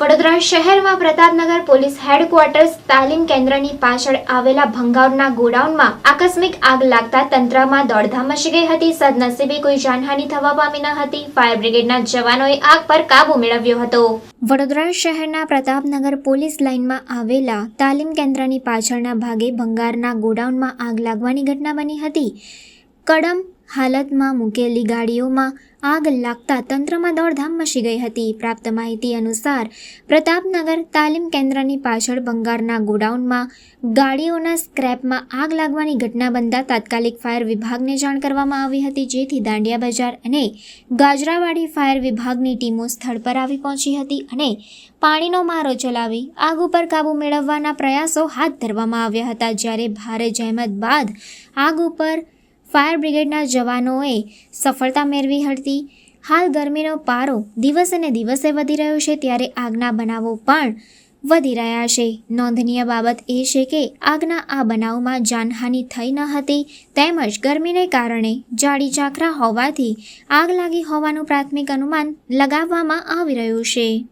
વડોદરા શહેરમાં Pratapnagar police headquarters તાલીમ કેન્દ્રની પાછળ આવેલા ભંગારના ગોડાઉનમાં આકસ્મિક આગ લાગતા તંત્રમાં દોડધામ મચી ગઈ હતી. સદનસીબે કોઈ જાનહાનિ થવા પામી ન હતી. ફાયર બ્રિગેડના જવાનોએ આગ પર કાબુ મેળવ્યો હતો. વડોદરા શહેરના પ્રતાપનગર પોલીસ લાઇનમાં આવેલા તાલીમ કેન્દ્રની પાછળના ભાગે ભંગારના ગોડાઉનમાં આગ લાગવાની ઘટના બની હતી. કડમ હાલતમાં મૂકેલી ગાડીઓમાં આગ લાગતા તંત્રમાં દોડધામ મચી ગઈ હતી. પ્રાપ્ત માહિતી અનુસાર, પ્રતાપનગર તાલીમ કેન્દ્રની પાછળ બંગાળના ગોડાઉનમાં ગાડીઓના સ્ક્રેપમાં આગ લાગવાની ઘટના બનતા તાત્કાલિક ફાયર વિભાગને જાણ કરવામાં આવી હતી, જેથી દાંડિયા બજાર અને ગાજરાવાડી ફાયર વિભાગની ટીમો સ્થળ પર આવી પહોંચી હતી અને પાણીનો મારો ચલાવી આગ ઉપર કાબૂ મેળવવાના પ્રયાસો હાથ ધરવામાં આવ્યા હતા. જ્યારે ભારે જહેમત બાદ આગ ઉપર ફાયર બ્રિગેડના જવાનોએ સફળતા મેળવી હતી. હાલ ગરમીનો પારો દિવસે ને દિવસે વધી રહ્યો છે, ત્યારે આગના બનાવો પણ વધી રહ્યા છે. નોંધનીય બાબત એ છે કે આગના આ બનાવમાં જાનહાનિ થઈ ન હતી, તેમજ ગરમીને કારણે જાડી ઝાંખરા હોવાથી આગ લાગી હોવાનું પ્રાથમિક અનુમાન લગાવવામાં આવી રહ્યું છે.